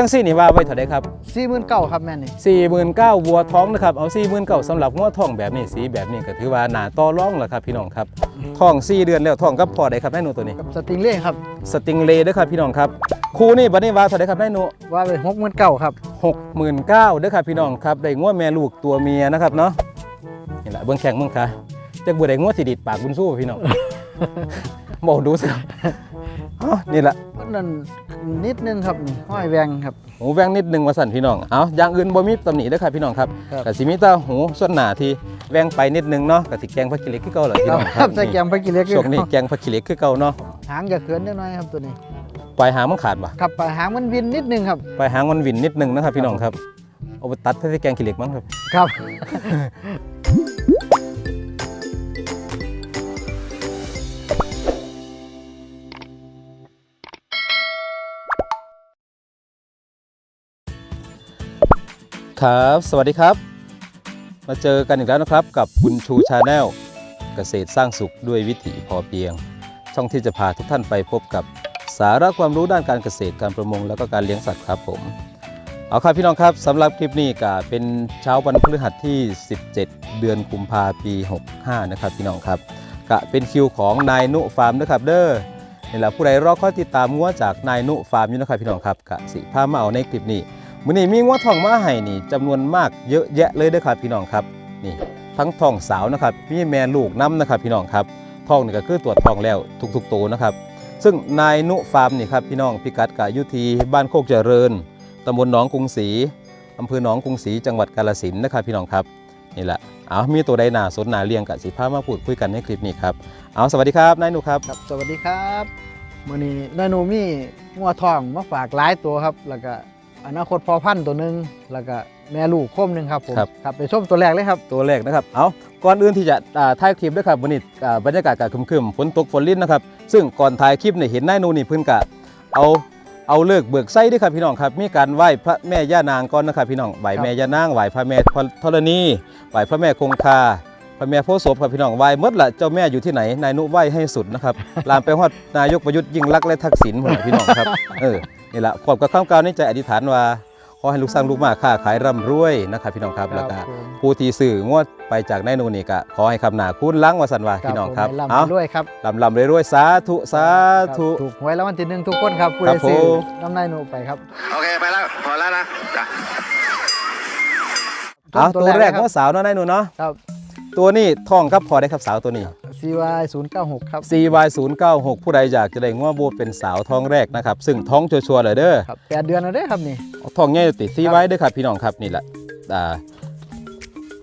จังซี่นี่ว่าไว้เท่าไดครับสี่หมื่นเก้าครับแม่นี่49,000วัวท้องนะครับเอา49,000สำหรับงัวท้องแบบนี้สีแบบนี้ก็ถือว่าหน้าต่อรองแล้วครับพี่น้องครับท้อง4เดือนแล้วท้องกับพ่อได้ครับแม่หนูตัวนี้กับสติงเล่ครับสติงเลย์เด้อครับพี่น้องครับคู่นี้บัดนี้ว่าเท่าไดครับแม่หนูว่าไปหกหมื่นเก้าครับ69,000เด้อครับพี่น้องครับได้งัวแม่ลูกตัวเมียนะครับเนาะนี่แหละเบิ่งแข้งเบิ่งขาจักบ่ได้งัวสิดิดปากบุญสู้พี่น้องบอกดูสิครับ อ๋อนี่แหละนั่นนิดนึงครับนี่ห้อยแวงครับหูแวงนิดนึงว่าสั่นพี่น้องเอาอย่างอื่นบ่มีตำหนิเด้อครับพี่น้องครับครับกสิมีแตาหูส่วนหน้าที่แวงไปนิดนึงเนาะกสิแกงผักกิเหล็กคือเก่าเหรอพี่น้องครับใส่แกงไปกินเล็กช่วงนี้แกงผักกิเหล็กคือเก่าเนาะหางจะเขินนิดหน่อยครับตัวนี้ปลายหางมันขาดบ่ครับปลายหางมันวินนิดนึงครับปลายหางมันวินนิดนึงนะครับพี่น้องครับเอาไปตัดใส่แกงขี้เหล็กมั้งครับครับ ครับ สวัสดีครับ มาเจอกันอีกแล้วนะครับ กับบุญชูชาแนลเกษตรสร้างสุขด้วยวิถีพอเพียง ช่องที่จะพาทุกท่านไปพบกับสาระความรู้ด้านการเกษตรการประมง แล้วก็การเลี้ยงสัตว์ครับผม เอาครับพี่น้องครับสำหรับคลิปนี้ก็เป็นเช้าวันพฤหัสที่ 17 เดือนกุมภาปี 65 นะครับพี่น้องครับก็เป็นคิวของนายนุฟาร์มนะครับเด้อนี่แหละผู้ใดรอคอยติดตามงัวจากนายนุฟาร์มอยู่นะครับพี่น้องครับกะสิพามาเอาในคลิปนี้ มื้อนี้มีงัวทองมาให้นี่จำนวนมากเยอะแยะเลยเด้อครับพี่น้องครับนี่ทั้งทองสาวนะครับมีแม่ลูกน้ำนะครับพี่น้องครับทองนี่ก็คือตรวจทองแล้วทุกๆตัวนะครับ ซึ่งนายนุฟาร์มนี่ครับพี่น้องพิกัดกะยุทีบ้านโคกเจริญตำบลหนองกรุงศรีอำเภอหนองกรุงศรีจังหวัดกาฬสินนะครับพี่น้องครับนี่แหละเอามีตัวใดหนาสนหนาเลียงกะสิพามาพูดคุยกันในคลิปนี้ครับเอาสวัสดีครับนายนุครับครับ สวัสดีครับมื่อนี้นายโนมีงัวทองมาฝากหลายตัวครับแล้วก็ อนาคตพอพันธุ์ตัวหนึ่งแล้วก็แม่ลูกโคมหนึ่งครับผมครับ ครับไปชมตัวแรกเลยครับตัวแรกนะครับ เอาก่อนอื่นที่จะอ่าถ่ายคลิปด้วยครับวันนี้อ่าบรรยากาศกะครึมๆฝนตกฝนลิ้นนะครับ ซึ่งก่อนถ่ายคลิปเนี่ยเห็นนายนูนี่เพิ่นกะเอาเอาเลิกเบิกไส้ด้วยครับพี่น้องครับ มีการไหว้พระแม่ย่านางก่อนนะครับพี่น้องไหว้แม่ย่านางไหว้พระแม่ธรณีไหว้พระแม่คงคาพระแม่โพธิ์ศพครับพี่น้องไหว้หมดละเจ้าแม่อยู่ที่ไหนนายนุไหว้ให้สุดนะครับลามไปฮอดนายกประยุทธ์ยิ่งรักษณ์และทักษิณหมดพี่น้องครับเออ นี่แหละขอบกับข้ามกล่าวในใจอธิษฐานว่าขอให้ลูกสร้างลูกมาค้าขายร่ำรวยนะครับพี่น้องครับแล้วก็ผมผู้ที่สื่องวดไปจากนายนูนี่ก็ขอให้คำหนาคุณล้างวาสันวาพี่น้องครับผมให้เอาลำด้วยครับลำลำรวยๆสาธุสาธุครับถูกหวยแล้ววันที่หนึ่งทุกคนครับผู้ครัใดบซื้อผมน้ำนายโนไปครับโอเคไปแล้วพอแล้วนะจ้ะเอาตัวแรกคเมื่รับอสาวเนาะนายนูเนาะครับตัวนี้ท่องครับพอได้ครับสาวตัวนี้ CY 096ครับ CY 0 9 6 ผู้ใดอยากจะได้ง้อโบเป็นสาวท้องแรกนะครับ ซึ่งท้องชัวร์ๆเลยเด้อครับแปดเดือนแล้วเด้อครับนี่ ท้องใหญ่ติด CY เด้อครับพี่น้องครับนี่แหละอ่า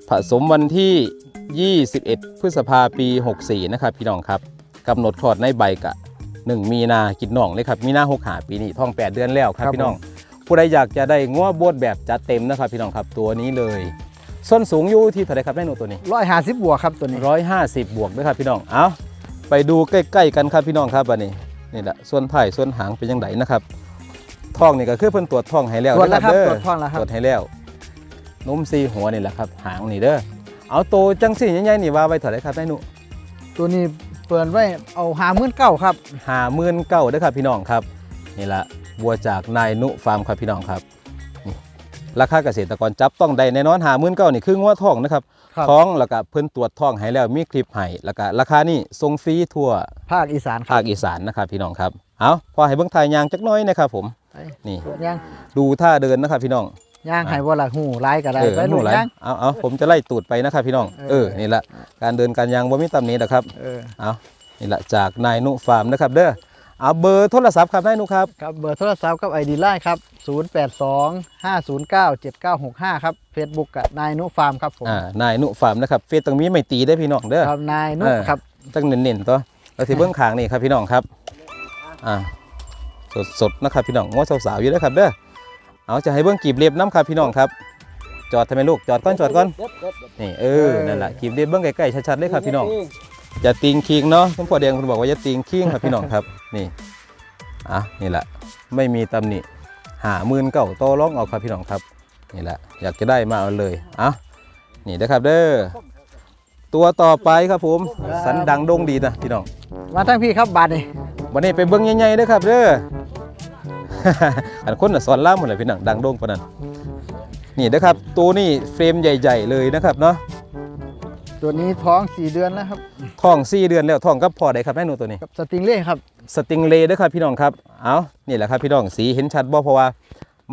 ผสมวันที่ 21 พฤษภาปี 64 นะครับพี่น้องครับกำหนดคลอดในใบกะ 1 มีนากินน่องเลยครับมีนา6หาปีนี้ท้อง 8 เดือนแล้วครับ พี่น้อง ผู้ใดอยากจะได้ง้อโบดแบบจัดเต็มนะครับพี่น้องครับตัวนี้เลย ส้นสูงอยู่ที่เท่าไหรครับแม่หนูตัวนี้ร้อยห้าสิบบวกครับตัวนี้150บวกด้วยครับพี่น้องเอาไปดูใกล้ๆกันครับพี่น้องครับอันนี้นี่แหละส่วนไผ่ส่วนหางเป็นยังไงนะครับท้องนี่ก็คือเพิ่นตรวจท้องให้แล้วตรวจแล้วครับเด้ตรวจท้องแล้วคตรับรวจให้แล้วนมซีหัวนี่แหละครับ หางนี่เด้อเอาโตจังสี่ใหญ่ๆนี่ว่าไว้เท่าไหรครับแม่หนูตัวนี้เปิดไว้เอาหามื่นเก้าครับหาหมื่นเก้าเด้อครับพี่น้องครับนี่ละบัวจากนายนุฟาร์มครับพี่น้องครับนี่ ราคาเกษตรกรจับต้องได้แน่นอนหาหมื่นเก้านี่คืองัวท้องนะครับครับท้องแล้วก็เพิ่นตรวจท้องให้แล้วมีคลิปให้แล้วก็ราคานี่ทรงฟรีทั่วภาคอีสานครัภาบคอีสานนะครับพี่น้องครับเอาพอให้เบิ่งทายยางจักหน้อยนะครับผมไปนี่ย่างดูท่าเดินนะครับพี่น้อง ย่างให้ว่าละหูไล่ก็ได้เออไปหลูนูกไหลย่าง เอาเอาผมจะไล่ตูดไปนะครับพี่น้องเออเออ นี่แหละการเดินการยางบ่มีตำหนี้นะครับ เออ เอานี่แหละจากนายนุฟาร์มนะครับเด้อ เอาเบอร์โทรศัพท์ครับนายนุครับ ครับเบอร์โทรศัพท์กับไอดีไลน์ครับ 082 509 7965 ครับ Facebook กับนายนุฟาร์มครับผมอ่านายนุฟาร์มนะครับเฟซตรงนี้ไม่ตีได้อพี่น้องเด้อครับนายนุเออครับตั้งเน้นๆตัวแล้วที่เบื้องขางนี่ครับพี่น้องครับอ่าสดๆนะครับพี่น้องง้อสาวๆอยู่เด้อครับเด้อเอาจะให้เบื้องกีบเรียบน้ำครับพี่น้องครับ จอดทำไมลูกจอดก่อนจอดก่อนนี่เออนั่นแหละกีบเรียบเบื้องใกล้ๆชัดๆเลยครับพี่น้อง อย่าติงคิงเนาะคุณพ่อแดงคุณบอกว่าอย่าติงคิงครับพี่น้องครับนี่อะนี่แหละไม่มีตำหนิหาหมื่นเก่าโตร้องเอาครับพี่น้องครับนี่แหละอยากจะได้มาเอาเลยอะนี่นะครับเด้อตัวต่อไปครับผม สันดังโด่งดีนะพี่น้องมาทั้งพี่ครับบาทนี่วันนี้ไปเบิ้งใหญ่ๆเด้อครับเด้ออันคนน่ะสอนล่ามหมดเลยพี่น้องดังโด่งปานนั้นนี่นะครับ ตัวนี้เฟรมใหญ่ ๆ เลยนะครับเนาะ ตัวนี้ท้อง 4 เดือนแล้วครับท้อง4เดือนแล้วท้องกับพ่อใดครับแม่หนูตัวนี้กับสติงเล่ครับสติงเลย์เด้อครับพี่น้องครับเอานี่แหละครับพี่น้องสีเห็นชัดบ่เพราะว่า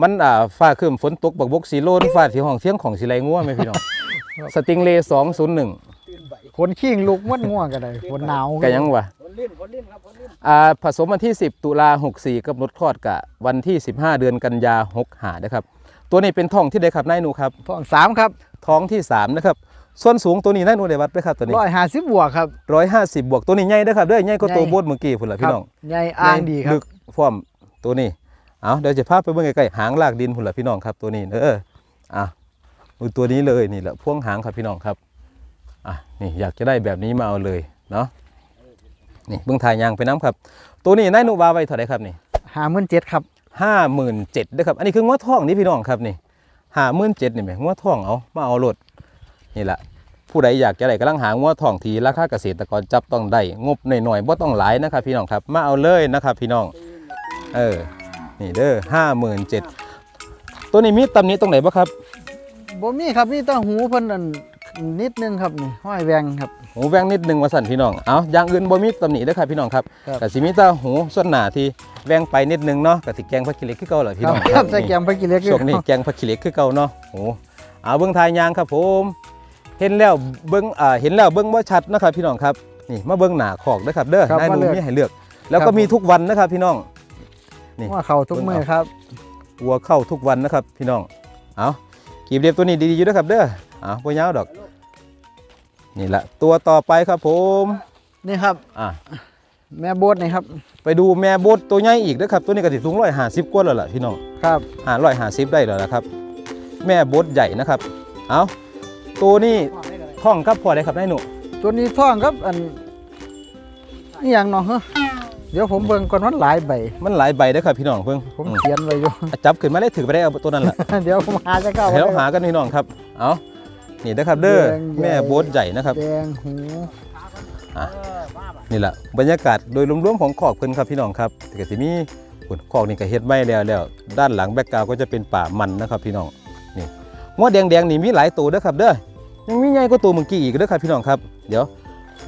มันอ่าฟ้าครึ้มฝนตกบักบกสีโลนฟ้าสีห้องเสียงของสีไรงัวไหมพี่น้องสติงเลย์201ขนขี้งลุกมัดง่วงกันเลยฝนหนาวก็ยังวะอ่าผสมวันที่ 10 ตุลา64กำหนดคลอดกะวันที่ 15 เดือนกันยา65นะครับ ตัวนี้เป็นท้องที่ใดครับนายหนูครับท้องสามครับท้องที่3นะครับ ส่วนสูงตัวนี้นายหนูได้วัดไหมครับตัวนี้ร้อยห้าสิบบวกครับ150บวกตัวนี้ใหญ่นะครับเด้อใหญ่ก็ตัวใหญ่โบดเมื่อกี้พุ่นล่ะพี่น้องใหญ่อ่างดีครับลึกฟอร์มตัวนี้เอาเดี๋ยวจะพาไปเบิ่งใกล้ๆหางลากดินพุ่นล่ะพี่น้องครับตัวนี้เด้ออะดูตัวนี้เลยนี่แหละพ่วงหางครับพี่น้องครับอะนี่อยากจะได้แบบนี้มาเอาเลยเนาะนี่เบิ่งถ่ายยางไปน้ำครับ ตัวนี้นายหนุบาไว้เท่าไหร่ครับนี่หาหมื่นเจ็ดครับห้าหมื่นเจ็ดนะครับ อันนี้คืองัวทองนี่พี่น้องครับนี่ห้าหมื่นเจ็ดนี่แหมงัวทองเอามาเอาโลด นี่แหละผู้ใดอยากจะได้กำลังหางัวทองทีราคาเกษตรกรจับต้องได้งบหน่อยๆบ่ต้องหลายนะครับพี่น้องครับมาเอาเลยนะครับพี่น้องเออนี่เด้อห้าหมื่นเจ็ดตัวนี้มีตำหนี้ตรงไหนบ้างครับบ่มีครับมีแตั้งหูเพิ่นอันนิดนึงครับนี่ห้อยแวงครับหูแวงนิดนึงว่าสั่นพี่น้องเอาอย่างอื่นบ่มีตำหนิเด้อครับพี่น้องครับครับแต่สิมีแต่หูส่วนหน้าที่แวงไปนิดนึงเนาะกะสิแกงผักขี้เหล็กคือเก่าเหรอพี่น้องครับใส่แกงไปกินเล็กช่วงนี้แกงผักขี้เหล็กคือเก่าเนาะโอ้เอาเบิ่งทายยางครับผม เห็นแล้วเบิ่งอ่าเห็นแล้วเบิ่งบ่ชัดนะครับพี่น้องครับนี่มาเบิ่งหน้าขอกเด้อครับเด้อครับนายหมานูเลือกมีให้เลือก แล้วครัก็บ มีทุกวันนะครับพี่น้อง นี่ ว่าเขาทุกมือครับ วัวเข้าทุกวันนะครับพี่น้อง เอากีบเรียบตัวนี้ดีๆอยู่นะครับเด้อเอาบ่ยาวดอก นี่แหละตัวต่อไปครับผมนี่ครับ อะแม่โบดนี่ครับ ไปดูแม่บดตัวใหญ่อีกนะครับ ตัวนี้ก็ติดสูงร้อยห้าสิบกว่าแล้วล่ะพี่น้องครับหาร้อยห้าสิบได้แล้วนะครับ แม่บดใหญ่นะครับ เอา ตัวนี้ท้องกับพอได้ครับนายหนูตัวนี้ท้องครับอันนี่อย่างเนาะฮะเดี๋ยวผมเบิ่งก่อนมันหลายใบ มันหลายใบได้อครับพี่น้องเพิ่งผมอืมเขียนไว้อยู่จับขึ้นมาได้ถือไปได้เอาตัวนั้นแหละเดี๋ยวผมหาจะเข้าให้เราหากันพี่น้องครับเอานี่นะครับเด้อแดงใหญ่แม่บดใหญ่นะครับแดงหูอะนี่แหละบรรยากาศโดยรวมๆของขอกเพิ่นครับพี่น้องครับแต่ก็สิมีพุ่นขอกนี่ก็เฮ็ดไม้แล้วแล้ว ด้านหลังแบ็กกราวก็จะเป็นป่ามันนะครับพี่น้องนี่งวแดงๆนี่มีหลายตัวเด้อครับเด้อ ยังมีใหญ่กว่าตัวเมื่อกี้อีกเด้อครับพี่น้องครับ เดี๋ยว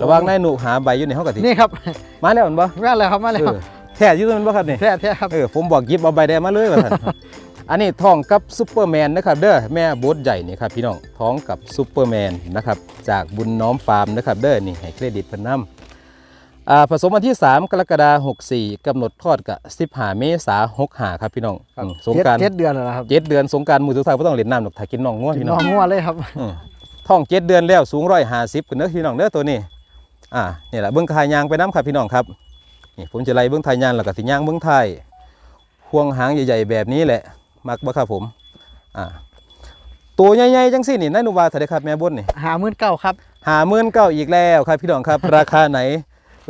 ระหวังนายหนูหาใบอยู่ในห้องกะทินี่ครับ มาแล้วแมันบ่มาแล้วครับมาแล้วเออแท้อยู่ตรงนั้นบ่ครับนี่แท้แท้ครับเออผมบอกหยิบเอาใบแดงมาเลยว่าท่านอันนี้ท้องกับซูเปอร์แมนนะครับเด้อแม่โบดใหญ่นี่ครับพี่น้องท้องกับซูเปอร์แมนนะครับจากบุญน้อมฟาร์มนะครับเด้อนี่ให้เครดิตเพิ่นนำอ่าผสมวันที่ 3 กรกฎาคม64กำหนดคลอดกับ 15 เมษายน65 ครับพี่น้องครับอืมสงกรารเจ็ดเจ็ดเดือนแล้วครับเจ็ดเดือนสงกรารมือถือไทยบ่ต้องเล่นน้ำหรอกถ้ากินน้องง่วพี่น้น้อองงงัวเลยครับอืม ท้องเจ็ดเดือนแล้วสูง150กันเด้อพี่น้องเด้อตัวนี้อ่านี่แหละเบิ่งทายยางไปน้ำครับพี่น้องครับนี่ผมจะไล่เบิ่งทายยางแล้วก็สิย่างเบิ่งทายพวงหางใหญ่ๆแบบนี้แหละมักบ่ครับผมอ่าตัวใหญ่ๆจังสินี่นายหนุวาเท่าไดครับแม่บนนี่หาหมื่นเก้าครับหาเมื่นเก้าอีกแล้วครับพี่น้องครับ ราคาไหน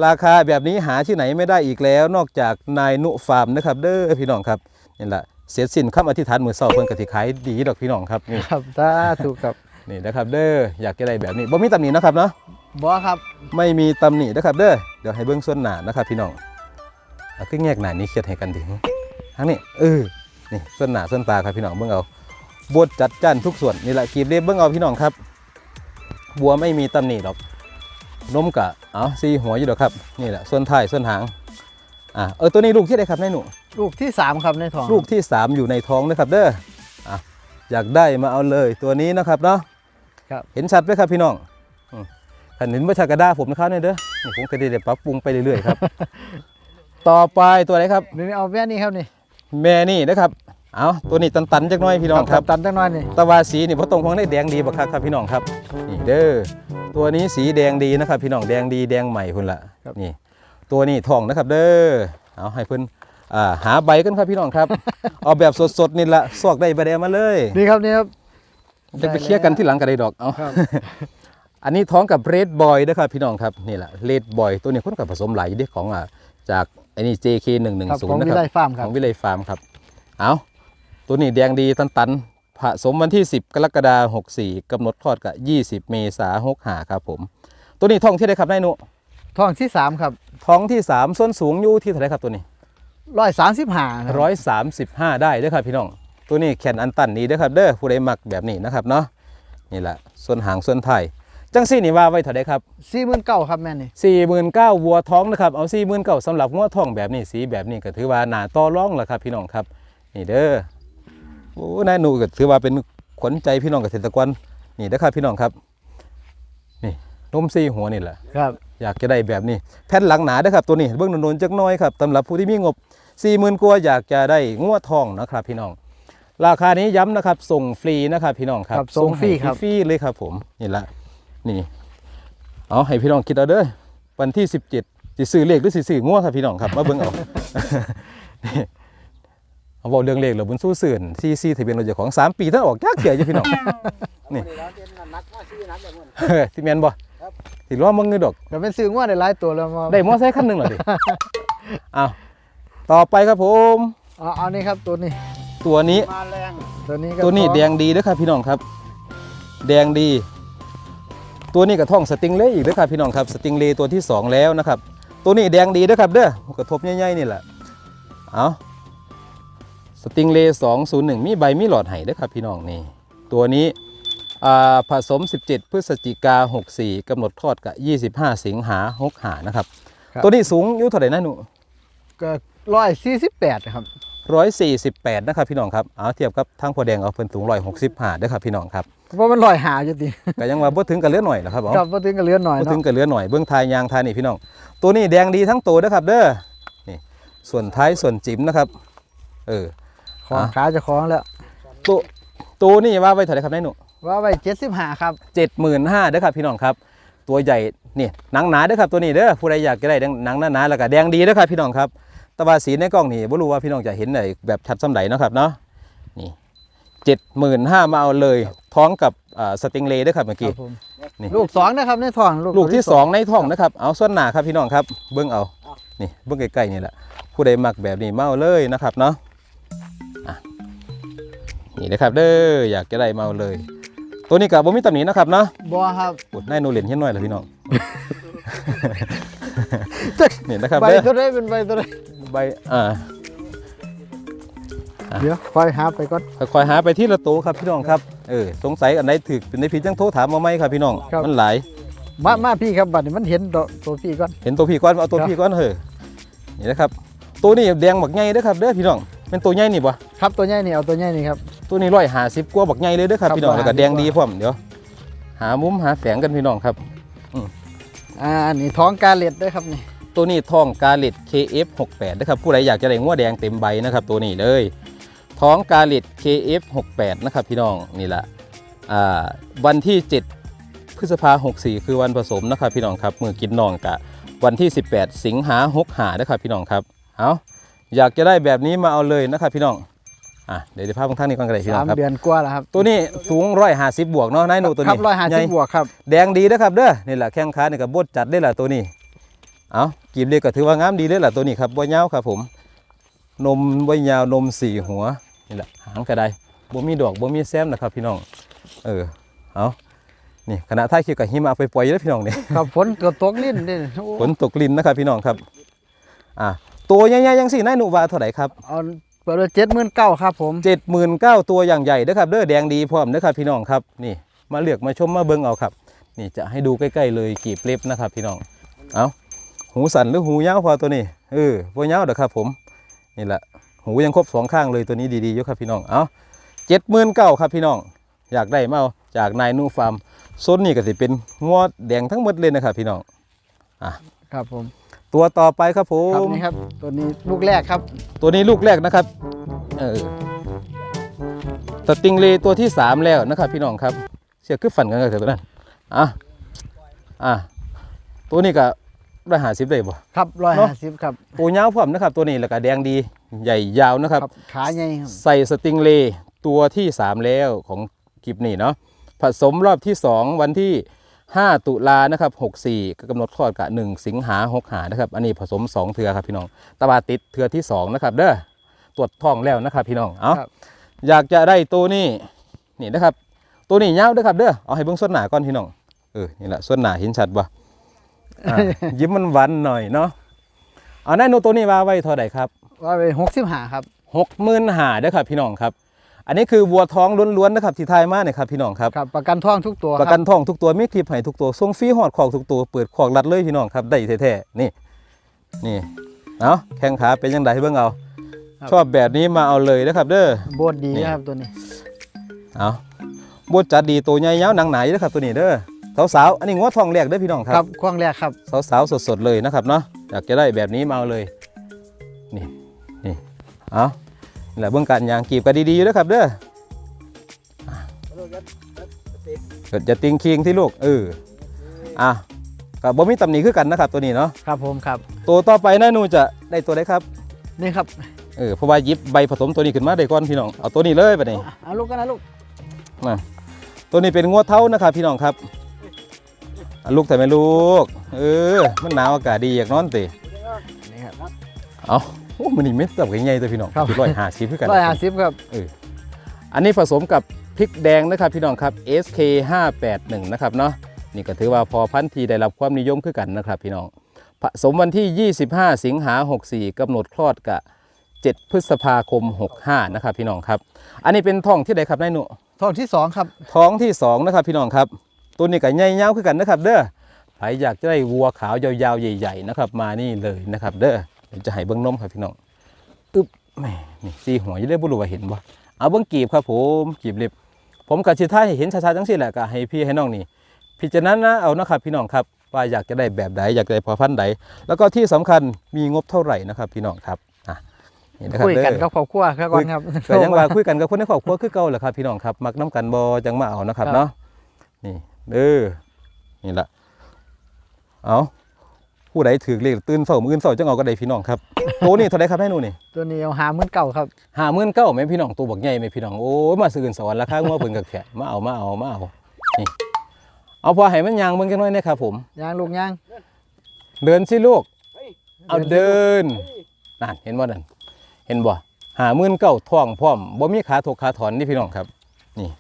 ราคาแบบนี้หาที่ไหนไม่ได้อีกแล้ว นอกจากนายนุฟาร์มนะครับ เด้อพี่น้องครับนี่แหละเสียสินคำอธิษฐานมือเศร้าเพิ่นกติขายดีดอกพี่น้องครับนี่ครับสาธุครับ นี่นะครับเด้ออยากจะได้แบบนี้บ่มีตำหนินะครับเนาะบอครับไม่มีตำหนินะครับเด้อเดี๋ยวให้เบิ้งส่วนหน้านะครับพี่น้องเอาขึ้นแยกหน้านี้เครียดให้กันดิทางนี้เออนี่ส่วนหน้าส่วนตาครับพี่น้องเบิ้งเอาบดจัดจ้านทุกส่วนนี่แหละกีบเรียบเบิ้งเอาพี่น้องครับ บัวไม่มีตำหนิหรอกนมกะเอาซีหัวอยู่ดอกครับนี่แหละส่วนท้ายส่วนหางอ่าเออตัวนี้ลูกที่ไหนครับนายหนูลูกที่สามครับในท้อง ลูกที่ 3 อยู่ในท้องนะครับเด้ออะอยากได้มาเอาเลยตัวนี้นะครับเนาะ ครับ เห็นชัดไหมครับพี่น้องอืมถ้าเห็นว่าชัดกระด้าผมนะครับเนี่ยเด้อนี่ผมก็ได้แต่ปรับปรุงไปเรื่อยๆครับ ต่อไปตัวไหนครับนี่เอาแม่นี่ครับนี่ แม่นี่นะครับ เอาตัวนี้ตันๆจักหน้อยพี่น้องครับ ตันจังน้อยนี่ตะวาสีนี่เพราะตรงของได้แดงดีบักคักครับพี่น้องครับ นี่เด้อ ตัวนี้สีแดงดีนะครับ พี่น้องแดงดีแดงใหม่คุณละนี่ ตัวนี้ทองนะครับ เด้อ เอาให้เพิ่นอ่าหาใบกันครับพี่น้องครับ เอาแบบสดๆนี่ละซอกได้ใบแดงมาเลย นี่ครับนี่ครับ จะไปเคลียร์กันที่หลังกันได้ดอกเอาครับ อันนี้ท้องกับเรดบอยนะครับพี่น้องครับนี่แหละเรดบอยตัวนี้คนกับผสมหลายอยู่เด้ของอ่าจากไอ้นี่ JK 1 1ครับ0ของนะวิครับไลฟาร์มคขรับองวิเลยฟาร์มครับเอาตัวนี้แดงดีตันตันๆผสมวันที่ 10 กรกฎาคม64กำหนดคลอดกับ20 เมษายน65ครับผม ตัวนี้ท้องที่ได้ครับนายหนุท้องที่สามครับท้องที่3ส้นสูงอยู่ที่เท่าไหรครับตัวนี้ ร้อยสามสิบห้าร้อยสามสิบห้าได้เด้อครับพี่น้อง ตัวนี้แขนอันตันนี้เด้อครับเด้อผู้ใดมักแบบนี้นะครับเนาะนี่แหละส่วนหางส่วนท้ายจังซี่นี่ว่าไว้เท่าไดครับสี่หมื่นเก้าครับแม่นี่สี่หมื่นเก้าวัวท้องนะครับเอาสี่หมื่นเก้าสำหรับงัวท้องแบบนี้สีแบบนี้ก็ถือว่าหนาต่อร่องแหละครับพี่น้องครับนี่เด้อโอ้นายหนูก็ถือว่าเป็นขวัญใจพี่น้องเกษตรกรนี่เด้อครับพี่น้องครับ นี่นมซี่หัวนี่แหละครับ อยากจะได้แบบนี้แผ่นหลังหนาเด้อครับตัวนี้เบื้องนนๆจักหน้อยครับสำหรับผู้ที่มีงบ4 0,000กว่าอยากจะได้งัวทองนะครับพี่น้อง ราคานี้ย้ำนะครับ ส่งฟรีนะครับพี่น้องครับครับส่งฟรีให้ครับ ฟรีๆเลยครับผม นี่ละนี่ เอาให้พี่น้องคิดเอาเด้อวันที่ 17สิซื้อเลขหรือสิซื้องัวครับพี่น้องครับ มาเบิ่งเอา นี่เอาบอกเรื่องเลขเหรอบุญสู้สื่นซีซีทะเบียนรถเจ้าของ 3 ปีท่านออกยากเกียอยู่พี่น้อง นี่เฮ้ยที่แมนบ่สิล้อมึงเงินดอก ก็เป็นซื้อว่าได้หลายตัวแล้วมาได้มอไซค์คันหนึ่งเหรอดิ อ้าว ต่อไปครับผม เอาเอานี่ครับตัวนี้ ตัวนี้มาแรงตัวนี้ก็ตัวนี้ท้องแดงดีเด้อครับพี่น้องครับ แดงดี ตัวนี้กระท่องสติงเล่อีกเด้อครับพี่น้องครับสติงเล่ตัวที่สองแล้วนะครับ ตัวนี้แดงดีเด้อครับเด้อกระทบใหญ่ๆนี่แหละเอาสติงเล่สองศูนย์หนึ่งมีใบมีหลอดไห้เด้อครับพี่น้องนี่ตัวนี้อ่าผสม 17 พฤศจิกา 64กำหนดทอดกับ 25 สิงหา6หานะครับ ตัวนี้สูงอยู่เท่าไหร่นะหนูก็ร้อยสี่สิบแปดครับ ร้อยสี่สิบแปดนะครับพี่น้องครับเอาเทียบกับทางพอแดงเอาเพิ่นสูงร้อยหกสิบห้าเด้อครับพี่น้องครับเพราะมันลอยหาอยู่ดิก็ยังว่าบ่ถึงกับเหลือหน่อยเหรอครับเอาครับพอถึงก็เหลือหน่อยบ่ถึงเนาะกับเหลือหน่อยเบื้องทายยางทายนี่พี่น้อง ตัวนี้แดงดีทั้งตัวเด้อครับเด้อนี่ส่วนท้ายส่วนจิ๋มนะครับ เออของอะขาเจะคล้าของแล้วตัวตัวนี้ว่าไว้เท่าไหร่ครับนายหนูว่าไว้เจ็ดสิบห้าครับเจ็ดหมื่นห้าเด้อครับพี่น้องครับ ตัวใหญ่นี่หนังหนาเด้อครับตัวนี้เด้อผู้ใดอยากจะได้หนังหนาๆแล้วก็แดงดีเด้อครับพี่น้องครับ แตว่าสีในกล้องนี่บ่รู้ว่าพี่น้องจะเห็นไหนแบบชัดสำไหนเนาะครับเนาะนี่เจ็ดหมื่นห้ามาเอาเลย ท้องกับอ่าสติงเลเด้อครับเมื่อคกี้รับผมนี่ลูกสองนะครับในท้องลูกที่สองในท้องนะครับ เอาส่วนหนาครับพี่น้องครับเบิ้งเอานี่เบิ้งใกล้ๆนี่แหละผู้ใดมักแบบนี้เมาเลยนะครับเนาะอะนี่นะครับเด้ออยากจะได้เมาเลย ตัวนี้กับบ่มีตำหนินะครับเนาะบัวครับปวดนายโนเลียนเห็นหน่อยเหรอพี่น้อง จักนี่นะครับใบเด้อตัวได้เป็นใบตัวได้ใบอ่าอะเดี๋ยวคอยหาไปก่อนค่อยๆหาไปที่ละตัวครับพี่น้องครับเออสงสัยอันไหนถึกเป็นในผิดจังโทรถามมาไหมครับพี่น้องครับมันหลายมามาพี่ครับบัดนี้มันเห็นตัวตัวพี่ก่อนเห็นตัวพี่ก้อนเอาตัวครับพี่ก้อนเถอะนี่นะครับ ตัวนี้แดงบักใหญ่เด้อครับเด้อพี่น้องเป็นตัวใหญ่นี่บ่ครับตัวใหญ่นี่เอาตัวใหญ่นี่ครับตัวนี้ร้อยหาสิบกว่าบักใหญ่เลยเด้อครับครับพี่น้อง150แล้วก็แดงดีพร้อมเดี๋ยวหามุมหาแสงกันพี่น้องครับ อ่านี่ท้องกาเล็ดด้วยครับนี่ตัวนี้ท้องกาเล็ด KF68 นะครับผู้ใดอยากจะได้งัวแดงเต็มใบนะครับ ตัวนี้เลย ท้องกาเล็ด KF68 นะครับพี่น้องนี่แหละอ่าวันที่ 7 พฤษภา64 คือวันผสมนะครับพี่น้องครับมือกินนองกะวันที่ 18 สิงหา6หานะครับพี่น้องครับเอาอยากจะได้แบบนี้มาเอาเลยนะครับพี่น้อง อะเดี๋ยวเดี๋ยวภาพข้างท่างนี้ก่อนก็ได้พี่น้สาอมงครับ เดือนกว่าแล้วครับตัวนี้สูงร้อยห้าสิบบวกเนาะนายหนูตัวครันี้บร้อยห้าใญ่สิบบวกครับแดงดีนะครับเด้อนี่แหละแข้งขานี่กับบดจัดได้แหละตัวนี้ เอากีบเล็กก็ถือว่างามดีได้แหละตัวนี้ครับบ่ยาวครับผม นมบ่ยาวนมสี่หัวนี่แหละหางกระไดบ่มีดอกบ่มีแซมนะครับพี่น้อง เออเอานี่ขณะท้ายคิวกับหิมะไปปล่อยแล้วพี่น้องนี่ครับฝนก็ตกลิ้นนี่โอ้ฝนตกลินนะครับพี่น้องครับ อะตัวใหญ่ๆยังสี่นายหนูว่าเท่าไหร่ครับเอา เปิดเจ็ดหมื่นเก้าครับผมเจ็ดหมื่นเก้าตัวอย่างใหญ่เด้อครับเด้อแดงดีพร้อมเด้อครับพี่น้องครับนี่มาเลือกมาชมมาเบิ่งเอาครับ นี่จะให้ดูใกล้ๆเลยกีบเล็บนะครับ พี่น้องเอาหูสั่นหรือหูยาวพอตัวนี้เออบ่ยาวเด้อครับผมนี่แหละหูยังครบสองข้างเลยตัวนี้ดีๆอยู่ครับพี่น้องเอาเจ็ดหมื่นเก้าครับพี่น้อง อยากได้มาเอาจากนายนูฟาร์มโซนนี้ก็สิเป็นงวดแดงทั้งหมดเลยนะครับพี่น้องครับผม ตัวต่อไปครับผครับม นี่ครับ ตัวนี้ลูกแรกครับ ตัวนี้ลูกแรกนะครับ เออสติงเลตัวที่สามแล้วนะครับ พี่น้องครับ เสียคือฝันกันกับตัวนั้น อะ อะ ตัวนี้ก็ได้หาสิบเลยบ่ ครับร้อยเนอะ ห้าสิบครับ ตัวยาวพร้อมนะครับ ตัวนี้แล้วก็แดงดี ใหญ่ยาวนะครับ ครับ ขาใหญ่ครับ ใส่สติงเลตัวที่สามแล้วของคลิปนี้เนาะผสมรอบที่สองวันที่ 5 ตุลานะครับ64 ก็กำหนดคลอดกับ1สิงหา6หานะครับ อันนี้ผสม 2เทือครับพี่น้องตะบาติดเทือที่ 2 นะครับ เด้อตรวจท้องแล้วนะครับพี่น้อง เอาครับอยากจะได้ตัวนี้นี่นะครับ ตัวนี้ยาวเด้อครับเด้อ เอาให้เบิ่งส่วนหน้าก่อนพี่น้อง เออ นี่แหละส่วนหน้าเห็นชัดบ่อะยิ้มมันหวานหน่อยเนาะ เอาแน่นตัวนี้ว่าไว้เท่าไหร่ครับ ว่าไปหกสิบห้าครับหกหมื่นหาเด้อครับพี่น้องครับ อันนี้คือวัวท้องล้วนๆนะครับที่ทายมาเนี่ยครับพี่น้องครับครับประกันท่องทุกตัวประกันท้องทุกตัวมีคลิปให้ทุกตัวส่งฟรีหอดขอกทุกตัวเปิดขอกรัดเลยพี่น้องครับได้แท้ๆนี่นี่เอาแข้งขาเป็นยังไงเบิ่งเอาชอบแบบนี้มาเอาเลยนะครับ เด้อโบดดีนี่นะครับตัวนี้เอาบดจัดดีตัวใหญ่ยาวหนังหนาอยู่นะครับตัวนี้เด้อสาวๆอันนี้งัวทองแรกเด้อพี่น้องคครัรับบควางแรกครับสาวๆสดๆเลยนะครับเนาะอยากจะได้แบบนี้มาเอาเลยนี่นี่เอา นี่แหละเบื้องการยางกีบกันดีๆอยู่นะครับเด้อเกิดจะติงคิงที่ลูกเอออะกับบ่มีตำหนิคือกันนะครับตัวนี้เนาะครับผมครับ ตัวต่อไปนะหนูจะได้ตัวไหนครับนี่ครับเออเพราะว่าหยิบใบผสมตัวนี้ขึ้นมาได้ก่อนพี่น้องเอาตัวนี้เลยไปนี่อะเอาลูกกันนะลูกตัวนี้เป็นงวดเท้านะครับพี่น้องครับอะลูกแต่ไม่ลูก เออ มันหนาวอากาศดีอยากนอนตินี่ครับเอา โอ้มันนี่เม็ดแบบใหญ่ๆตัวพี่น้องครับร้อยห้าสิบคือกันร้อยห้าสิบครับอันนี้ผสมกับพริกแดงนะครับพี่น้องครับ SK 581นะครับเนาะนี่ก็ถือว่าพอพันธุ์ที่ได้รับความนิยมคือกันนะครับพี่น้องผสมวันที่ 25 สิงหา64กำหนดคลอดกับ7พฤษภาคม 65 นะครับพี่น้องครับ อันนี้เป็นท้องที่ใดครับนายหนุท่องที่สองครับ ท้องที่สองนะครับพี่น้องครับ ตัวนี้ก็ใหญ่ยาวคือกันนะครับ เด้อใครอยากจะได้วัวขาวยาวๆ ใหญ่ ๆ นะครับ มานี่เลยนะครับ เด้อเดี๋ยว จะให้เบิ้งนมครับพี่น้องอึ๊บแหม่นี่สีหัวอยี่ได้บุรุษว่าเห็นบ่เอาเบิ้งกีบครับผมกีบเล็บ ผมกับชิท้ายให้เห็นชัดๆจังสิแหละก็ให้พี่ให้น้องนี่พิจารณาเอานะครับพี่น้องครับว่าอยากจะได้แบบใดอยากได้พอพันธุ์ใดแล้วก็ที่สำคัญมีงบเท่าไหร่นะครับ พี่น้องครับอะนี่นะครับคุยเด้อกันกับครอบครัวครับก่อนครับก็ยังว่าคุยกันกับคนในครอบครัวคือเก่าแหละครับพี่น้องครับมักน้ำกันบอจังมาเอานะครับครับเนาะนี่เด้อนี่ละเอา ผู้ใดถือเลขตื่นเสามืออื่นเสาจังเอาก็ได้พี่น้องครับตัวนี้เท่าไรครับให้หนูนี่ตัวนี้เอาหาหมื่นเก่าครับหาหมื่นเก้าแม่พี่น้องตัวบักใหญ่แม่พี่น้องโอ้ยมาซื้อกันสวรรค์ราคางัวเพิ่นกับแขะมาเอามาเอามาเอานี่เอาพอให้มันยางเบิ่งจังน้อยนะครับผมยางลูกยางเดินสิลูกเอาเดินนั่นเห็นบ่นั่นเห็นบ่หาหมื่นเก้าท้องพร้อมบ่มีขาถกขาถอนนี่พี่น้องครับ นี่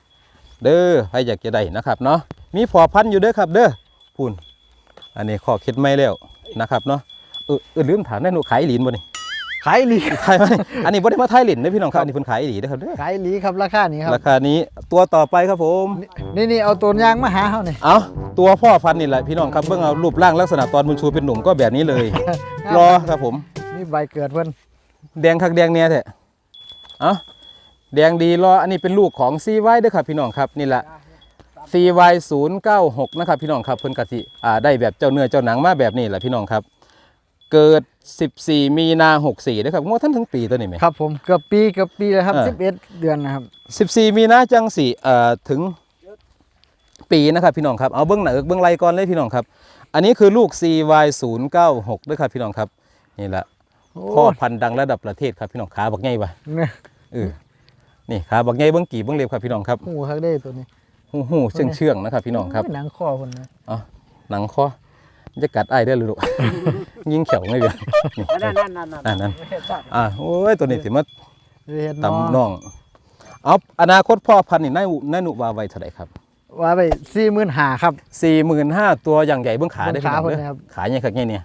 เด้อใครอยากจะได้นะครับเนาะมีพอพันธุ์อยู่เด้อครับ เด้อพูนอันนี้ข้อคิดไม่แล้ว นะครับเนาะเออเออลืมถามได้หนูขายอีหลีนบ่นี่ขายอีหลีขายมานี่อันนี้บ่ได้มาทายหลินเด้อพี่น้องครับอันนี้เพิ่นขายอีหลีเด้อครับเด้อขายอีหลีครับราคานี้ครับราคานี้ตัวต่อไปครับผมนี่นี่เอาตัวยางมาหาเขาเนี่ยเอาตัวพ่อพันธุ์นี่แหละพี่น้องครับเบิ่งเอารูปร่างลักษณะตอนบุญชูเป็นหนุ่มก็แบบนี้เลยรอครับผมนี่ใบเกิดเพิ่นแดงคักแดงเนี่ยแท้เอาแดงดีรออันนี้เป็นลูกของ CY เด้อครับพี่น้องครับนี่แหละ CY 0 9 6 นะครับพี่น้องครับเพิ่นกะสิอ่าได้แบบเจ้าเนื้อเจ้าหนังมาแบบนี้แหละพี่น้องครับ เกิด 14 มีนา64เด้อครับงวดท่านถึงปีตัวนี้ไหม ครับผมเกือบปีเกือบปีแล้วครับอ่า สิบเอ็ดเดือนนะครับ 14 มีนาจังสี่เอ่อถึงปีนะครับพี่น้องครับเอาเบื้องหน้าเอิกเบื้องไหลก่อนเลยพี่น้องครับ อันนี้คือลูก CY 0 9 6 ด้วยครับพี่น้องครับนี่แหละโอ้พ่อพันธุ์ดังระดับประเทศครับพี่น้องขาบักใหญ่ปะเนี่ยเออนี่ขาบักใหญ่เบื้องกี่เบื้องเล็บครับพี่น้องครับ หูทักได้ตัวนี้ หูหูเชื่องเชื่องๆนะครับ พี่น้องครับหนังคอคนนะหนังคอจะกัดไอ้ได้อหรือลูกยิงเขียวไม่เบี้ยนี่นั่นนั่นนั่นนั่นนั่นนั่นอ่าโอ้ยตัวนี้สิมาเห็นตำน่องเอาอนาคตพ่อพันธุ์นี่นายอุนายหนุว่าไว้เท่าไหร่ครับว่าไปสี่หมื่นหาครับสี่หมื่นห้าตัวอย่างใหญ่เบื้องขาได้อเบิ่พี่งน้องขาเด้เพิ่นนะครับอขาใหญ่ขักใหญ่เนี่ย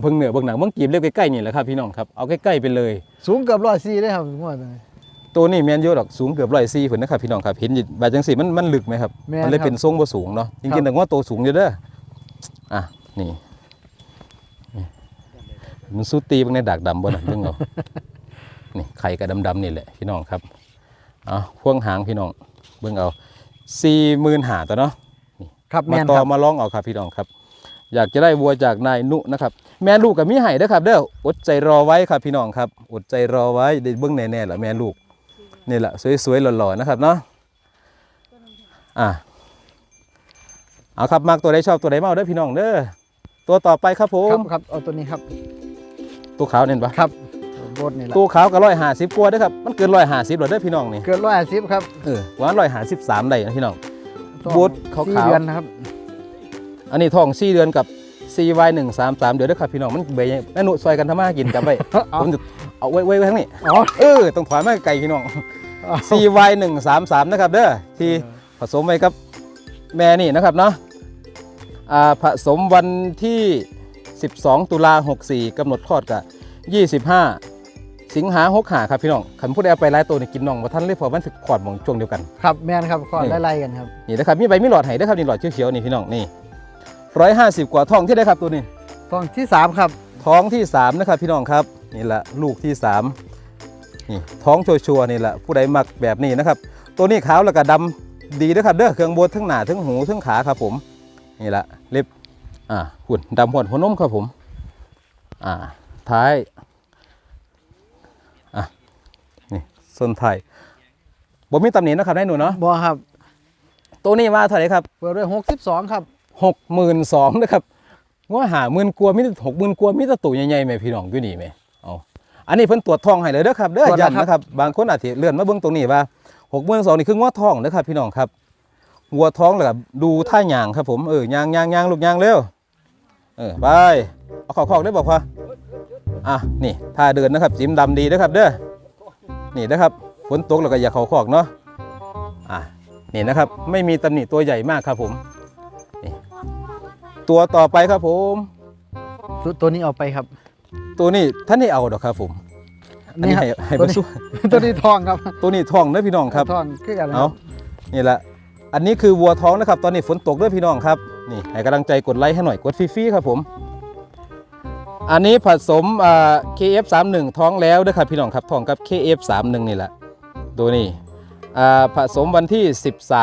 เบิ่งเหนือเบิ่งหนังเบิ่งกีบเล็บใกล้ๆนี่แหละครับพี่น้องครับเอาใกล้ๆไปเลย สูงเกือบร้อยสี่ได้ครับงวดนี้ ตัวนี้แมนเยอะดอกสูงเกือบร้อยสี่ผนนะครับพี่น้องครับเห็นอยู่ใบจังสีมันมันลึกไหมครับแม่นมันเลยครับเป็นทรงบ่สูงเนาะจครัริบงๆแต่ว่าโตวสูงอยู่เด้ออะนี่นี่มันสู้ตีเบางในดากดำบ่น่ะเบิ่งเอานี่ไข่กับดำๆนี่แหละพี่น้องครับเอาพ่วงหางพี่น้องเบิ่งเอาสี่หมื่นหาตัวเนาะ ครับมาแม่นต่อครับ มาลองเอาครับพี่น้องครับ อยากจะได้วัวจากนายนุนะครับ แม่ลูกกับมีไห่เด้อครับ เด้ออดใจรอไว้ครับพี่น้องครับ อดใจรอไว้ได้เบิ้งแน่ๆแหละแม่ลูก นี่แหละสวยๆหล่อๆนะครับเนาะอะเอาครับมากตัวใดชอบตัวใดมาเอาเด้อพี่น้องเด้อตัวต่อไปครับผครัมบครับเอาตัวนี้ครับตัวขาวเนี่ยปะครับโบดนี่แหละตัวขาวก็ร้อยหาสิบกว่าเด้อครับมันเกินร้อยหาสิบหรอเด้อพี่น้องนี่เกิดร้อยสิบครับเออวันร้อยหาสิบสามได้นะพี่น้อง โบดขาวๆ สี่เดือนนะครับอันนี้ท้อง4เดือนกับ CY 1 3 3เดี๋ยวเด้อครับพี่น้องมันเบยแม่หนุซอยกันทำมาหากินกันไปเอาผมจะ เอาไว้ไว้ไว้ทั้งนี้อ๋อเออต้องถอยมาไกลพี่น้องเอา CY 1 3 3 นะครับเด้อที่ผสมไว้กับแม่นี่นะครับเนาะอ่าผสมวันที่ 12 ตุลา64กำหนดคลอดกับ25 สิงหาหกหาครับพี่น้องขันพูดเอาไปหลายตัวนี่กินน้องว่าท่านเลยเพอมันถึกขอดหมองช่วงเดียวกัน ครับแม่นครับก็นี่ไล่ๆกันครับนี่นะครับมีใบมีหลอดไห้ด้วยครับนี่หลอดเขียวๆนี่พี่น้องนี่ร้อยห้าสิบกว่าทองที่ได้ครับตัวนี้ท้องที่สามครับท้องที่สามนะครับพี่น้องครับ นี่แหละลูกที่สามนี่ท้องชัวร์ๆนี่แหละผู้ใดมักแบบนี้นะครับ ตัวนี้ขาวแล้วก็ดำดีนะครับเด้อเครื่องบดทั้งหน้าทั้งหูทั้งขาครับผมนี่แหละเล็บอ่าหุ่นดำหัวหัวนมครับผมอ่าท้ายอะนี่ส้นไทายบ่มีตำหนินะครับได้หนูเนาะบ่ครับ ตัวนี้มาเท่าไหร่ครับเปิดด้วย62ครับหกหมื่นสองนะครับว่าหาหมื่นกลัวามิตรหกหมื่นกลัวามิตรตู่ใหญ่ๆแม่พี่น้องอยู่นี่แม่ เอาอันนี้เพิ่นตรวจทองให้เลยเด้อครับเด้อย้ำนะครับ บางคนอาจจะเลื่อนมาเบิ่งตรงนี้ว่าหกหมื่นสองนี่คืองัวทองเด้อครับพี่น้องครับวัวท้องแล้วก็ดูท่าย่างครับผมเออย่างย่างย่างลูกย่างเร็วเออไปเอาเขอคอกได้บอกพออะนี่ท่าเดินนะครับจิ้มดำดีนะครับเด้อนี่นะครับฝนตกแล้วก็อย่าเขาคอกเนาะอะนี่นะครับไม่มีตำหนิตัวใหญ่มากครับผมตัวต่อไปครับผม ตัวตัวนี้เอาไปครับ ตัวนี้ท่านให้เอาดอกครับผมอันนี้นี่ให้ครับให้ตัวไปนี้สู้ตัวนี้ทองครับ ตัวนี้ทองนะพี่น้องครับทองคือกันนะคเอารับนี่แหละอันนี้คือวัวท้องนะครับ ตอนนี้ฝนตกด้วยพี่น้องครับนี่ให้กำลังใจกดไลค์ให้หน่อยกดฟรีๆครับผม อันนี้ผสมอ่า KF31 ท้องแล้วด้วยครับพี่น้องครับท้องกับ KF31 นี่แหละตัวนี้อ่าผสมวันที่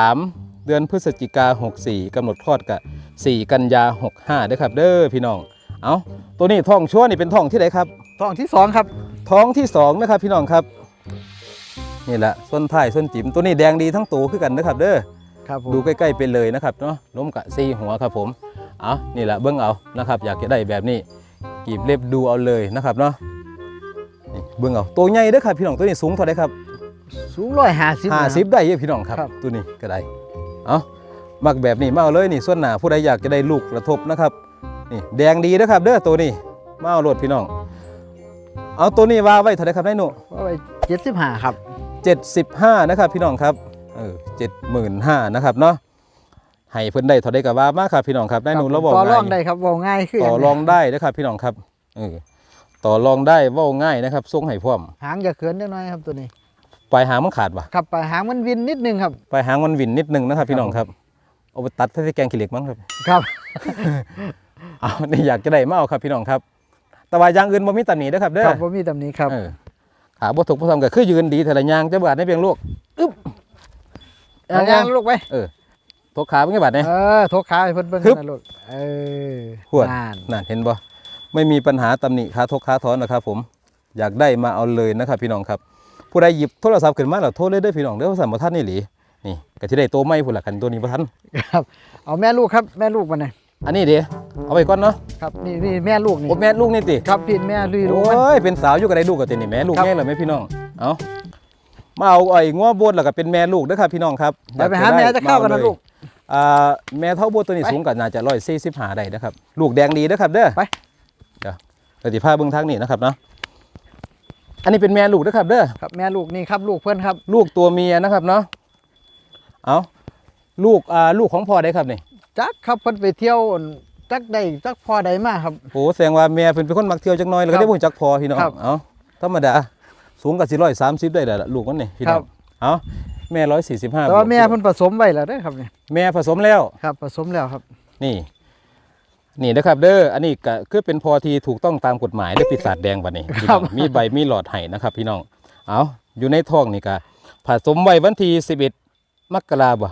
13 เดือนพฤศจิกา64กำหนดคลอดกับ4กันยา65ด้วยครับเด้อพี่น้อง เอาตัวนี้ท้องชั่วนี่เป็นท้องที่ไหนครับทองที่สองครับ ท้องที่สองนะครับพี่น้องครับ นี่แหละส้นท้ายส้นจิ๋มตัวนี้แดงดีทั้งตัวคือกันนะครับ เด้อครับผมดูใกล้ๆไปเลยนะครับเนาะล้มกะซีหัวครับผมเอานี่แหละเบิ้งเอานะครับ อยากจะได้แบบนี้กีบเล็บดูเอาเลยนะครับเนาะนี่เบิ้งเอาตัวใหญ่เด้อครับพี่น้องตัวนี้สูงเท่าไหร่ครับสูงร้อยห้าสิบห้าสิบได้เยอะพี่น้องครับครับ ตัวนี้ก็ได้เอามักแบบนี้มาเอาเลยนี่ส่วนหน้าผู้ใดอยากจะได้ลูกกระทบนะครับ นี่แดงดีนะครับเด้อตัวนี้มาเอาโลดพี่น้อง เอาตัวนี้ว่าไว้เท่าไหร่ครับนายหนูว่าไปเจ็ดสิบห้าครับ75นะครับ พี่น้องครับเออ75,000นะครับเนาะให้เพิ่นได้เท่าใดก็ว่ามาครับพี่น้องครับได้หนูแล้วบอกต่อรองง่ายได้ครับบอกง่ายคือต่อรองได้นะครับ พี่น้องครับเออต่อรองได้เว้าง่ายนะครับส่งให้พร้อม หางจะเขินนิดหน่อยครับตัวนี้ปลายหางมันขาดปะขับไปหางมันวินนิดนึงครับปลายหางมันวินนิดนึงนะครับ พี่น้องครับเอาไปตัดใส่แกงขี้เหล็กมั้งครับ ครับ เอานี่อยากจะได้มาเอาครับพี่น้องครับ แต่ว่าอย่างอื่นบ่มีตำหนินะครับเด้อครับผมมีตำหนี้ครับเออขาบ่ถูกบ่ทำก็คือยืนดีแต่ละอย่างจะบาดในเพียงลูกอึ๊บเอาย่างลูกไปทกขาเป็นไงบาดเนี่ยเออทกขาให้เพิ่นเบิ่งฮึบนะลูกเออหวดนานนั่นเห็นบ่ไม่มีปัญหาตำหนิขาทกขาถอนนะครับผมอยากได้มาเอาเลยนะครับพี่น้องครับ ผู้ใดหยิบโทรศัพท์ขึ้นมาแล้วโทรเลยเด้อพี่น้องเด้อสั่นบ่ทันนี่หลีนี่ก็สิได้โตใหม่พุ่นละกันตัวนี้บ่ทันครับเอาแม่ลูกครับแม่ลูกมาหน่อยอันนี้เด้ เอาไปก่อนเนาะครับนี่นี่แม่ลูกนี่โอ้แม่ลูกนี่ติครับพี่แม่ลุยลูกมันโอ้ยเป็นสาวอยู่กับได้ลูกกับตินี่แม่ลูกครับแม่เลยไหมพี่น้องเอามาเอาไอ้งัวโบดแล้วก็เป็นแม่ลูกเด้อครับพี่น้องครับไปไปหาแม่จะเข้ากันนะลูกอ่าแม่เท่าโบดตัวนี้ไปสูงกว่าน่าจะ145ได้นะครับ ลูกแดงดีเด้อครับเด้อไปเดี๋ยวเดี๋ยวสิพาเบิ่งทางนี้นะครับเนาะอันนี้เป็นแม่ลูกเด้อครับเด้อครับแม่ลูกนี่ครับลูกเพื่อนครับ ลูกตัวเมียนะครับเนาะเอาลูกอ่าลูกของพ่อได้ครับนี่จักครับเพิ่นไปเที่ยว จักได้จักพอใดมาครับ โอ้แสดงว่าแม่เป็นเป็นคนมักเที่ยวจักหน้อยแล้วคก็รับได้บ่จักพอพี่น้องครับเอาธรรมดาสูงกับสี่ร้อยสามสิบได้แหละลูกมันนี่พี่น้ครัองบ เอาแม่ร้อยสี่สิบห้าแต่ว่าแม่เพิ่นผสมไว้แล้วเด้อครับนี่แม่ผสมแล้ว ครับ ผสมแล้วครับ นี่ นี่นะครับ เด้ออันนี้ก็คือเป็นพอทีถูกต้องตามกฎหมายและปีศาจแดงบัดนี้พี่น้องมีใบมีหลอดไห้นะครับ พี่น้อง เอาอยู่ในท้องนี่ก็ผสมไว้วันที่สิบเอ็ดมกราบ่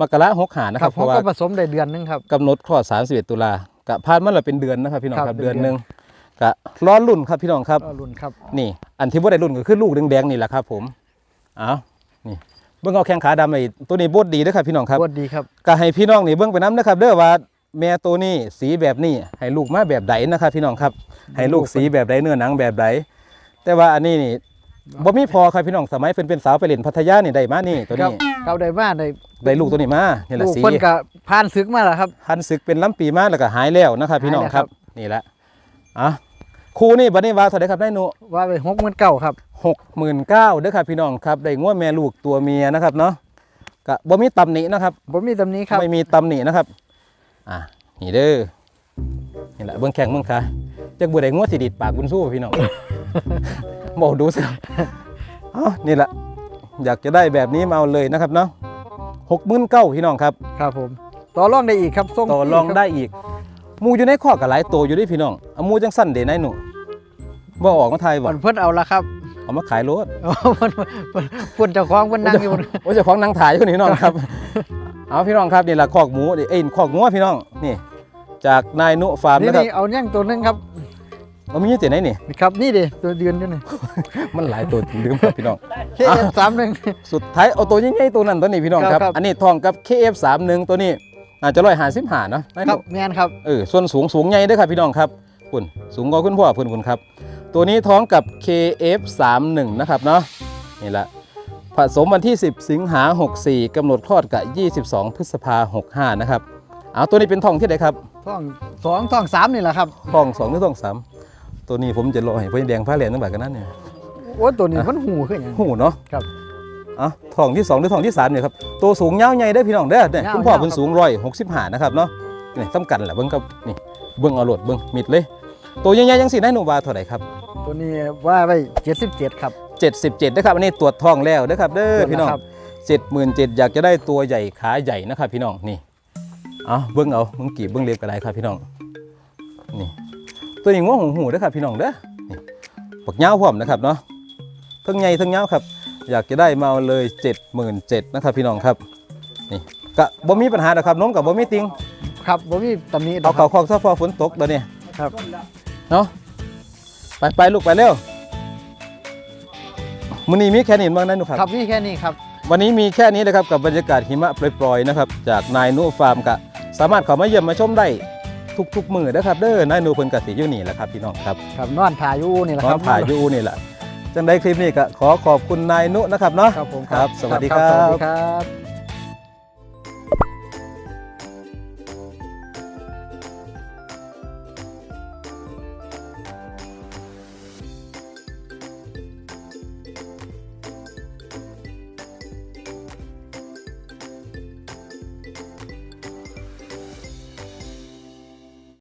มกราหกหานะครับเพผมราะว่าก็ผสมได้เดือนหนึงครับ กำหนดคลอด31ตุลากะผ่านมาแล้วเป็นเดือนนะครับพี่น้องครับครับเป็นเดือนเดือนหนึ่งกะร้อนรุ่นครับพี่น้องครับ ก็รุ่นครับนี่ อันที่บ่ได้รุ่นก็คือลูกแดงๆนี่แหละครับ ผมเอานี่เบิ่งเอาแข้งขาดำไอ้ตัวนี้บดดีเด้อครับพี่น้องครับบวดดีครับ ก็ให้พี่น้องนี่เบิ่งไปน้ำนะครับเด้อว่าแม่ตัวนี้สีแบบนี้ให้ลูกมาแบบใดนะครับพี่น้องครับ ให้ลูกสีแบบใดเนื้อหนังแบบใดแต่ว่าอันนี้นี่ บ่มีพอครับพี่น้องสมัยเพิ่นเป็นสาวไปเล่นพัทยานี่ได้มานี่ตัวครับนี้เก้าได้มาได้ได้ลูกตัวนี้มานี่แหละลูกสีเพิ่นก็ผ่านศึกมาแล้วครับหันศึกเป็นล้ำปีมาแล้วก็หายแล้วนะครับ พี่น้องหายแล้วคครัรับบนี่แหละอะครูนี่บัดนี้ว่าเท่าไหร่ครับได้หนูว่าไปหกหมื่นเก้าครับหกหมื่นเก้าเด้อครับพี่น้องครับได้ง้วแม่ลูกตัวเมียนะครับเนาะก็บ่มีตำหนินะครับผมมีตำหนี้ครับไม่มีตำหนินะครับอะนี่เด้อนี่แหละเบื้องแข้งเบื้องขาจักบัวได้งวดสิดิดปากบุญสู้พี่น้อง บอกดูสิอ๋อนี่แหละอยากจะได้แบบนี้มาเอาเลยนะครับเนาะหกหมื่นเก้าพี่น้องครับ ครับผม ต่อรองได้อีกครับส่งต่อฟรองครับได้อีกหมูอยู่ในข้อกับหลายตัวอยู่ด้วยพี่น้องเอาหมูจังสั้นเดนายหนูบ่ออกมาไทยบ่มันเพิ่นเอาละครับเอามาขายรถเพิ่นเพิ่นเพิ่นเจ้าของเพิ่นนั่งอยู่บนโอ้ยเจ้าของนางถ่ายอยู่นี่น้องครับ เอาพี่น้องครับนี่แหละคอกหมูเอ้ยคอกงัวพี่น้องนี่ จากนายนุฟาร์มนี่นะครับนี่เอาย่างตัวหนึงครับ เอามีเจ๋ไหนนี่นี่ครับนี่ดิตัวเดือนอยู่นี่ มันหลายตัวจริงลืมครับพี่น้องเคเอสามหนึ่ง สุดท้ายเอาตัวใหญ่ๆตัวนั้นตัวนี้พี่น้องครับครับครับ อันนี้ทองกับ KF31 ตัวนี้อาจจะร้อยหาสิบหาเนาะนายคนุรับแมนครับ เออส่วนสูงสูงใหญ่เด้วยครับพี่น้องครับคุณสูงกว่าคุณพ่อคุณคุณครับ ตัวนี้ท้องกับ KF31 นะครับเนาะนี่แหละผสมวันที่ 10 สิงหา 64กำหนดคลอดกับ 22 พฤษภา65นะครับเอาตัวนี้เป็นทองที่ไหนครับท่องสองท่องสามนี่แหละครับ ทอง2หรือทอง3 ตัวนี้ผมจะรอให้พ่อแดงผ้าเหรียญตั้งแต่กันนั้นเนี่ยโอ้ตัวนี้มันหูขึ้นอย่างหูเนาะครับอะทองที่2หรือทองที่3เนี่ยครับตัวสูงยาวใหญ่ได้อพี่น้องเด้อเนี่ยยาวคุณพ่อยาวเป็นสูงร้อยหกสิบห้านะครับเนาะนี่สำคัญแหละเบิ้งครับนี่เบิ้งเอาโหลดเบิ้งมิดเลย ตัวใหญ่ๆยังสีได้หนูบาเท่าไหร่ครับ ตัวนี้ว่าไว้เจ็ดสิบเจ็ดครับ77นะครับอันนี้ตรวจทองแล้วนะครับเด้อพี่น้องครับ77,000อยากจะได้ตัวใหญ่ขาใหญ่นะครับพี่น้องนี่เอาเบิ้งเอาเบิ้งกีบเบิ้งเล็บก็ได้ครับพี่น้องนี่ ตัวนี้ง้วหูหูเด้อครับพี่น้องเด้อนี่ปักเงาวพร้อมนะครับเนาะทั้งใหญ่ทั้งเงาวครับ อยากจะได้มาเอาเลย 77,000นะครับพี่น้องครับนี่กะบ่มีปัญหาดอกครับน้องกับบ่มีติงครับบ่มีตำหนิดเอาอกคเขารับคอกซะฟอฝนตกเดี๋ยวนี้ครับเนาะไปไปลูกไปเร็วมื้อนี้มีแค่นี้บ้างนะหนูครับครับนี่แค่นี้ครับ วันนี้มีแค่นี้นะครับกับบรรยากาศหิมะปล่อยๆนะครับ จากนายนุฟาร์มกะสามารถเข้ามาเยี่ยมมาชมได้ ทุกๆมือนะครับเด้อนายนุเพิ่นกสิอยู่นี่แหละครับพี่น้องครับครับนอนถ่ายอยู่นี่แหละน้คอรังบถ่ายอยู่นี่แหละจังได้คลิปนี้ก็ขอขอบคุณนายนุนะครับเนาะครับผมครับ สวัสดีครัสวัสบ ดีครับ